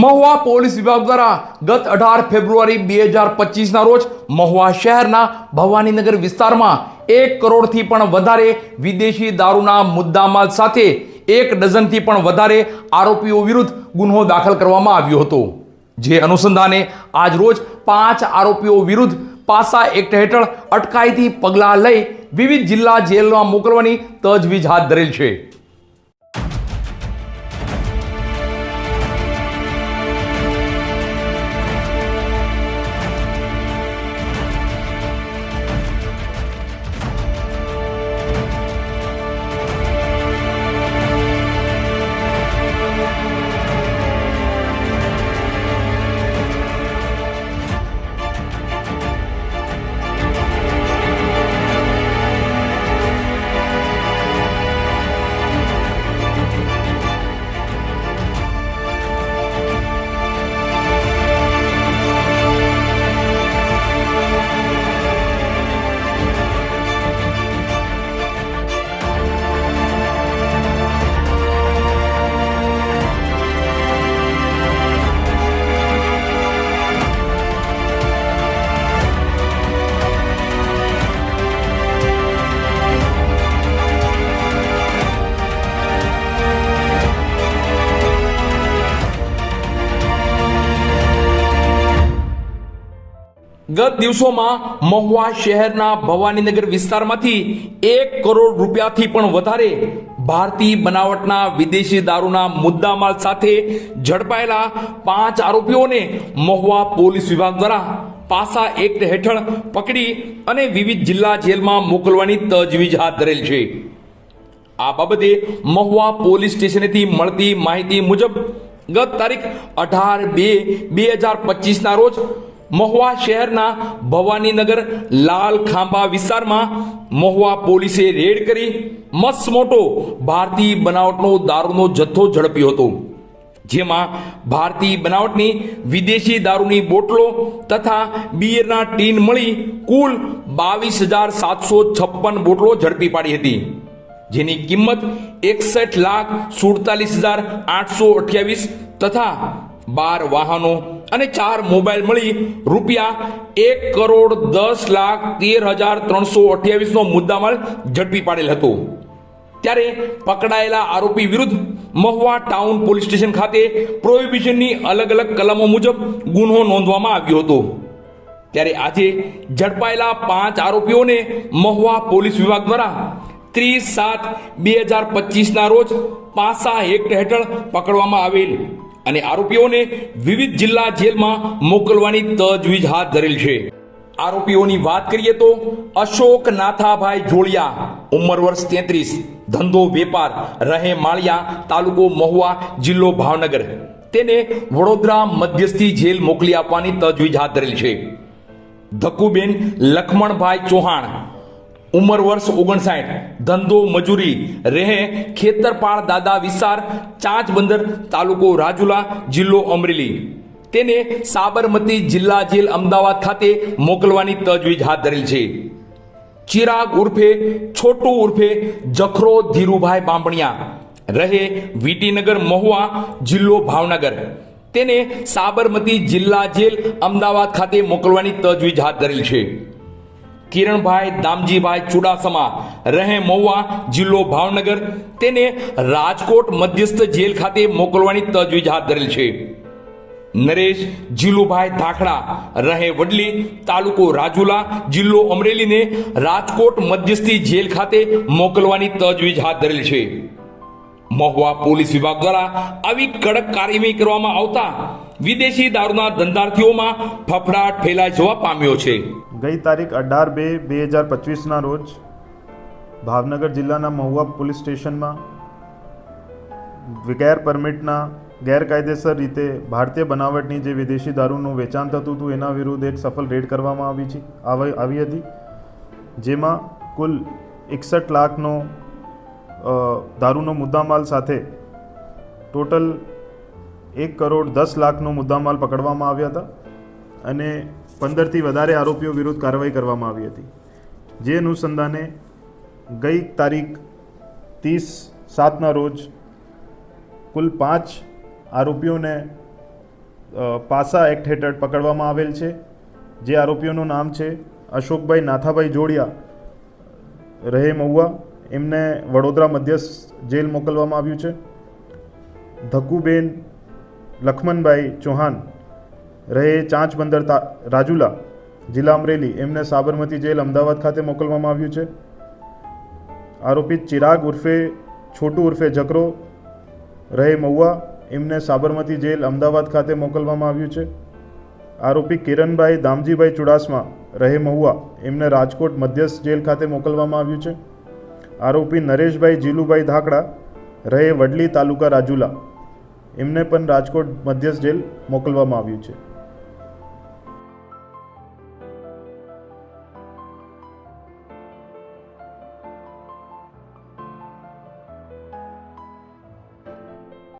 Mahuva police વિભાગ દ્વારા ગત અઢાર ફેબ્રુઆરી બે હજાર પચીસના રોજ મહુવા શહેરના ભવાનીનગર વિસ્તારમાં એક કરોડથી પણ વધારે વિદેશી દારૂના મુદ્દામાલ સાથે એક ડઝનથી પણ વધારે આરોપીઓ વિરુદ્ધ ગુન્હો દાખલ કરવામાં આવ્યો હતો. જે અનુસંધાને આજ રોજ પાંચ આરોપીઓ વિરુદ્ધ પાસા એક્ટ હેઠળ અટકાયતી પગલાં લઈ વિવિધ જિલ્લા જેલમાં મોકલવાની તજવીજ હાથ ધરેલ છે. ગત દિવસોમાં મહુવા શહેરના ભવાનીનગર વિસ્તારમાંથી એક કરોડ રૂપિયાથી પણ વધારે ભારતીય બનાવટના વિદેશી દારૂના મુદ્દામાલ સાથે ઝડપાયેલા પાંચ આરોપીઓને મહુવા પોલીસ વિભાગ દ્વારા પાસા એક્ટ હેઠળ પકડી અને વિવિધ જિલ્લા જેલમાં મોકલવાની તજવીજ હાથ ધરેલ છે. આ બાબતે મહુવા પોલીસ સ્ટેશનેથી મળતી માહિતી મુજબ ગત તારીખ અઢાર બે બે હજાર પચીસના રોજ મહુવા શહેરના ભવાનીનગર લાલ ખાંભા વિસ્તારમાં મહુવા પોલીસે રેડ કરી મસ્ત મોટો ભારતીય બનાવટનો દારૂનો જથ્થો ઝડપ્યો હતો. જેમાં ભારતીય બનાવટની વિદેશી દારૂની બોટલો તથા બિયરના ટીન મળી કુલ બાવીસ હજાર સાતસો છપ્પન બોટલો ઝડપી પાડી હતી. જેની કિંમત એકસઠ લાખ સુડતાલીસ હજાર આઠસો અઠ્યાવીસ તથા બાર વાહનો અને ચાર મોબાઈલ મળી. રૂપિયા એક કરોડ દસ લાખ તેર હજાર ત્રણસો અઠ્યાવીસનો મુદ્દામાલ ઝડપી પાડેલ હતો. ત્યારે પકડાયેલા આરોપી વિરુદ્ધ મહુવા ટાઉન પોલીસ સ્ટેશન ખાતે પ્રોહિબિશનની અલગ અલગ કલમો મુજબ ગુન્હો નોંધવામાં આવ્યો હતો. ત્યારે આજે ઝડપાયેલા પાંચ આરોપીઓને મહુવા પોલીસ વિભાગ દ્વારા ત્રીસ સાત બે હજાર પચીસના રોજ પાસા એક્ટ હેઠળ પકડવામાં આવેલ. અને આરોપીઓને વિવિધ જિલ્લા જેલમાં મોકલવાની તજવીજ હાથ ધરેલ છે. આરોપીઓની વાત કરીએ તો અશોક નાથાભાઈ જોડિયા ઉંમર વર્ષ તેત્રીસ, ધંધો વેપાર, રહે માળિયા, તાલુકો મહુવા, જિલ્લો ભાવનગર. તેને વડોદરા મધ્યસ્થી જેલ મોકલી આપવાની તજવીજ હાથ ધરેલ છે. ધક્કુબેન લખમણભાઈ ચૌહાણ ઉંમર વર્ષ ઓગણસાઠ. ધંધો, મજૂરી, રહે, ખેતરપાળ, દાદા વિસ્તાર ચાંચ બંદર, તાલુકો રાજુલા, જિલ્લો અમરેલી. તેને સાબરમતી જિલ્લા જેલ અમદાવાદ ખાતે મોકલવાની તજવીજ હાથ ધરેલ છે. ચિરાગ ઉર્ફે, છોટુ ઉર્ફે, જખરો ધીરુભાઈ બાંભણિયા. રહે વીટીનગર મહુવા, જિલ્લો ભાવનગર. તેને સાબરમતી જિલ્લા જેલ અમદાવાદ ખાતે મોકલવાની તજવીજ હાથ ધરેલ છે. કિરણભાઈ દામજીભાઈ ચુડાસમા રહે મહુવા જિલ્લો ભાવનગર. તેને રાજકોટ મધ્યસ્થ જેલ ખાતે મોકલવાની તજવીજ હાથ ધરેલ છે. નરેશ જીલુભાઈ ધાખડા રહે વડલી તાલુકો રાજુલા જિલ્લો અમરેલીને રાજકોટ મધ્યસ્થી જેલ ખાતે મોકલવાની તજવીજ હાથ ધરેલ છે. મહુવા પોલીસ વિભાગ દ્વારા આવી કડક કાર્યવાહી કરવામાં આવતા વિદેશી દારૂના ધંધાર્થીઓમાં ફફડાટ ફેલાઈ જવા પામ્યો છે. ગઈ તારીખ અઢાર બે બે હજાર પચીસના રોજ ભાવનગર જિલ્લાના મહુવા પોલીસ સ્ટેશનમાં ગેર પરમિટના ગેરકાયદેસર રીતે ભારતીય બનાવટની જે વિદેશી દારૂનું વેચાણ થતું હતું એના વિરુદ્ધ એક સફળ રેડ કરવામાં આવી છે, આવી હતી, જેમાં કુલ એકસઠ લાખનો દારૂનો મુદ્દામાલ સાથે ટોટલ એક કરોડ દસ લાખનો મુદ્દામાલ પકડવામાં આવ્યા હતા અને પંદરથી વધારે આરોપીઓ વિરુદ્ધ કાર્યવાહી કરવામાં આવી હતી. જે અનુસંધાને ગઈ તારીખ ત્રીસ સાતના રોજ કુલ પાંચ આરોપીઓને પાસા એક્ટ હેઠળ પકડવામાં આવેલ છે. જે આરોપીઓનું નામ છે અશોકભાઈ નાથાભાઈ જોડિયા, રહે મહુવા. એમને વડોદરા મધ્યસ્થ જેલ મોકલવામાં આવ્યું છે. ધક્કુબેન લખમણભાઈ ચૌહાણ, રહે ચાંચ બંદર રાજુલા, જિલ્લા અમરેલી. એમને સાબરમતી જેલ અમદાવાદ ખાતે મોકલવામાં આવ્યું છે. આરોપી ચિરાગ ઉર્ફે છોટુ ઉર્ફે જકરો, રહે મહુવા. એમને સાબરમતી જેલ અમદાવાદ ખાતે મોકલવામાં આવ્યું છે. આરોપી કિરણભાઈ દામજીભાઈ ચુડાસમા, રહે મહુવા. એમને રાજકોટ મધ્યસ્થ જેલ ખાતે મોકલવામાં આવ્યું છે. આરોપી નરેશભાઈ જીલુભાઈ ધાકડા, રહે વડલી તાલુકા રાજુલા. એમને પણ રાજકોટ મધ્યસ્થ જેલ મોકલવામાં આવ્યું છે.